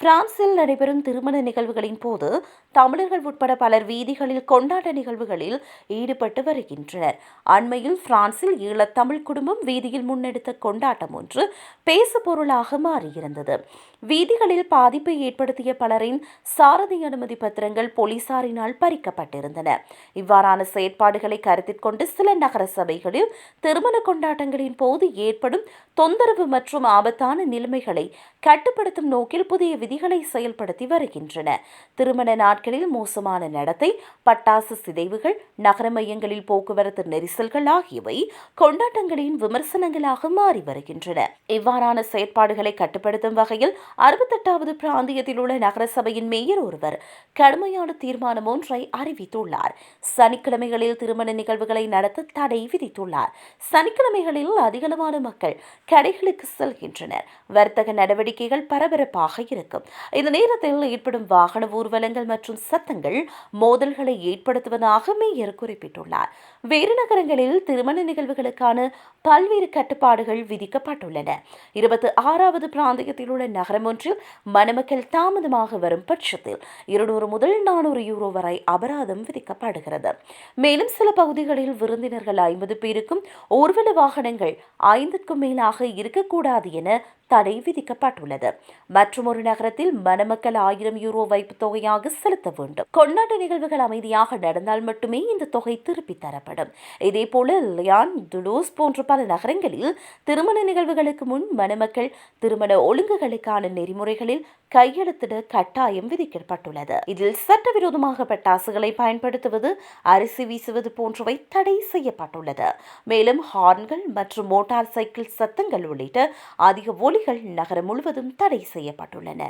பிரான்சில் நடைபெறும் திருமண நிகழ்வுகளின் போது தமிழர்கள் உட்பட பலர் வீதிகளில் கொண்டாட்ட நிகழ்வுகளில் ஈடுபட்டு வருகின்றனர். அண்மையில் பிரான்சில் ஈழத்தமிழ் குடும்பம் வீதியில் முன்னெடுத்த கொண்டாட்டம் ஒன்று பேசு பொருளாக மாறியிருந்தது. வீதிகளில் பாதிப்பை ஏற்படுத்திய பலரின் சாரதி அனுமதி பத்திரங்கள் போலீசாரினால் பறிக்கப்பட்டிருந்தன. இவ்வாறான செயற்பாடுகளை கருத்தில் கொண்டு சில நகர சபைகளில் திருமண கொண்டாட்டங்களின் போது ஏற்படும் தொந்தரவு மற்றும் ஆபத்தான நிலைமைகளை கட்டுப்படுத்தும் நோக்கில் புதிய விதிகளை செயல்படுத்தி வருகின்றன. திருமண நாட்களில் மோசமான நடத்தை பட்டாசு சிதைவுகள் நகர மையங்களில் போக்குவரத்து நெரிசல்கள் ஆகியவை கொண்டாட்டங்களின் விமர்சனங்களாக மாறி வருகின்றன. இவ்வாறான செயற்பாடுகளை கட்டுப்படுத்தும் வகையில் அறுபத்தெட்டாவது பிராந்தியத்தில் உள்ள நகர சபையின் மேயர் ஒருவர் கடுமையான தீர்மானம் ஒன்றை அறிவித்துள்ளார். சனிக்கிழமைகளில் திருமண நிகழ்வுகளை நடத்த தடை விதித்துள்ளார். சனிக்கிழமைகளில் அதிகளவான மக்கள் கடைகளுக்கு செல்கின்றனர். வர்த்தக நடவடிக்கைகள் பரபரப்பாக இருக்கும். இந்த நேரத்தில் ஏற்படும் வாகன ஊர்வலங்கள் மற்றும் சத்தங்கள் மோதல்களை ஏற்படுத்துவதாக மேயர் குறிப்பிட்டுள்ளார். வேறு நகரங்களில் திருமண நிகழ்வுகளுக்கான பல்வேறு கட்டுப்பாடுகள் விதிக்கப்பட்டுள்ளன. இருபத்தி ஆறாவது பிராந்தியத்தில் உள்ள நகரம் ஒன்றில் மணமக்கள் தாமதமாக வரும் பட்சத்தில் இருநூறு முதல் நானூறு யூரோ வரை அபராதம் விதிக்கப்படுகிறது. மேலும் சில பகுதிகளில் விருந்தினர்கள் ஐம்பது பேருக்கும் ஊர்வல வாகனங்கள் ஐந்துக்கும் மேலாக இருக்கக்கூடாது என தடை விதிக்கப்பட்டுள்ளது. மற்றும் ஒரு நகரத்தில் மணமக்கள் ஆயிரம் யூரோ வைப்பு தொகையாக செலுத்த வேண்டும். கொண்டாட்ட நிகழ்வுகள் அமைதியாக நடந்தால் மட்டுமே இந்த தொகை திருப்பி தரப்படும். இதேபோல லியான் துலூஸ் போன்ற பல நகரங்களில் திருமண நிகழ்வுகளுக்கு முன் மணமக்கள் திருமண ஒழுங்குகளுக்கான நெறிமுறைகளில் கையெழுத்திட கட்டாயம் விதிக்கப்பட்டுள்ளது. இதில் சட்டவிரோதமாக பட்டாசுகளை பயன்படுத்துவது அரிசி வீசுவது போன்றவை தடை செய்யப்பட்டுள்ளது. மேலும் ஹார்ன்கள் மற்றும் மோட்டார் சைக்கிள் சத்தங்கள் உள்ளிட்ட அதிக பள்ளிகள் நகரம் முழுவதும் தடை செய்யப்பட்டுள்ளன.